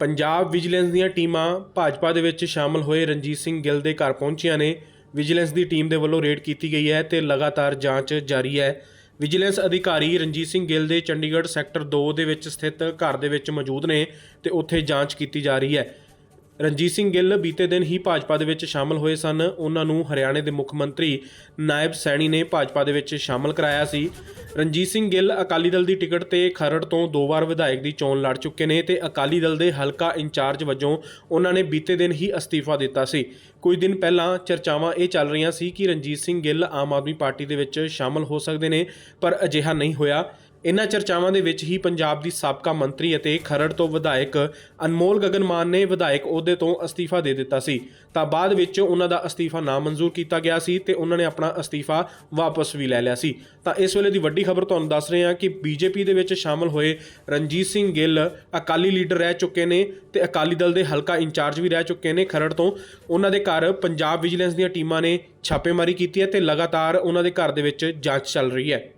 Punjab vigilance ਦੀਆਂ ਟੀਮਾਂ ਭਾਜਪਾ ਦੇ ਵਿੱਚ ਸ਼ਾਮਲ ਹੋਏ ਰਣਜੀਤ ਸਿੰਘ ਗਿੱਲ ਦੇ ਘਰ ਪਹੁੰਚੀਆਂ ਨੇ। ਵਿਜੀਲੈਂਸ ਦੀ ਟੀਮ ਦੇ ਵੱਲੋਂ ਰੇਡ ਕੀਤੀ ਗਈ ਹੈ ਤੇ ਲਗਾਤਾਰ ਜਾਂਚ ਜਾਰੀ ਹੈ। ਵਿਜੀਲੈਂਸ ਅਧਿਕਾਰੀ ਰਣਜੀਤ ਸਿੰਘ ਗਿੱਲ ਦੇ ਚੰਡੀਗੜ੍ਹ ਸੈਕਟਰ 2 ਦੇ ਵਿੱਚ ਸਥਿਤ ਘਰ ਦੇ ਵਿੱਚ ਮੌਜੂਦ ਨੇ ਤੇ ਉੱਥੇ ਜਾਂਚ ਕੀਤੀ ਜਾ ਰਹੀ ਹੈ। ਰਣਜੀਤ ਸਿੰਘ ਗਿੱਲ ਬੀਤੇ ਦਿਨ ਹੀ ਭਾਜਪਾ ਦੇ ਵਿੱਚ ਸ਼ਾਮਲ ਹੋਏ ਸਨ। ਉਹਨਾਂ ਨੂੰ ਹਰਿਆਣੇ ਦੇ ਮੁੱਖ ਮੰਤਰੀ ਨਾਇਬ ਸੈਣੀ ਨੇ ਭਾਜਪਾ ਦੇ ਵਿੱਚ ਸ਼ਾਮਲ ਕਰਾਇਆ ਸੀ। ਰਣਜੀਤ ਸਿੰਘ ਗਿੱਲ ਅਕਾਲੀ ਦਲ ਦੀ ਟਿਕਟ ਤੇ ਖਰੜ ਤੋਂ ਦੋ ਵਾਰ ਵਿਧਾਇਕ ਦੀ ਚੋਣ ਲੜ ਚੁੱਕੇ ਨੇ ਤੇ ਅਕਾਲੀ ਦਲ ਦੇ ਹਲਕਾ ਇੰਚਾਰਜ ਵਜੋਂ ਉਹਨਾਂ ਨੇ ਬੀਤੇ ਦਿਨ ਹੀ ਅਸਤੀਫਾ ਦਿੱਤਾ ਸੀ। ਕੁਝ ਦਿਨ ਪਹਿਲਾਂ ਚਰਚਾਵਾਂ ਇਹ ਚੱਲ ਰਹੀਆਂ ਸੀ ਕਿ ਰਣਜੀਤ ਸਿੰਘ ਗਿੱਲ ਆਮ ਆਦਮੀ ਪਾਰਟੀ ਦੇ ਵਿੱਚ ਸ਼ਾਮਲ ਹੋ ਸਕਦੇ ਨੇ, ਪਰ ਅਜਿਹਾ ਨਹੀਂ ਹੋਇਆ। ਇਨ੍ਹਾਂ ਚਰਚਾਵਾਂ ਦੇ ਵਿੱਚ ਹੀ ਪੰਜਾਬ ਦੀ ਸਾਬਕਾ ਮੰਤਰੀ ਅਤੇ ਖਰੜ ਤੋਂ ਵਿਧਾਇਕ ਅਨਮੋਲ ਗਗਨ ਮਾਨ ਨੇ ਵਿਧਾਇਕ ਅਹੁਦੇ ਤੋਂ ਅਸਤੀਫਾ ਦੇ ਦਿੱਤਾ ਸੀ। ਤਾਂ ਬਾਅਦ ਵਿੱਚ ਉਹਨਾਂ ਦਾ ਅਸਤੀਫਾ ਨਾਮਨਜ਼ੂਰ ਕੀਤਾ ਗਿਆ ਸੀ ਤੇ ਉਹਨਾਂ ਨੇ ਆਪਣਾ ਅਸਤੀਫਾ ਵਾਪਸ ਵੀ ਲੈ ਲਿਆ ਸੀ। ਤਾਂ ਇਸ ਵੇਲੇ ਦੀ ਵੱਡੀ ਖਬਰ ਤੁਹਾਨੂੰ ਦੱਸ ਰਹੇ ਹਾਂ ਕਿ ਬੀਜੇਪੀ ਦੇ ਵਿੱਚ ਸ਼ਾਮਲ ਹੋਏ ਰਣਜੀਤ ਸਿੰਘ ਗਿੱਲ ਅਕਾਲੀ ਲੀਡਰ ਰਹਿ ਚੁੱਕੇ ਨੇ ਤੇ ਅਕਾਲੀ ਦਲ ਦੇ ਹਲਕਾ ਇੰਚਾਰਜ ਵੀ ਰਹਿ ਚੁੱਕੇ ਨੇ ਖਰੜ ਤੋਂ। ਉਹਨਾਂ ਦੇ ਘਰ ਪੰਜਾਬ ਵਿਜੀਲੈਂਸ ਦੀਆਂ ਟੀਮਾਂ ਨੇ ਛਾਪੇਮਾਰੀ ਕੀਤੀ ਹੈ ਤੇ ਲਗਾਤਾਰ ਉਹਨਾਂ ਦੇ ਘਰ ਦੇ ਵਿੱਚ ਜਾਂਚ ਚੱਲ ਰਹੀ ਹੈ।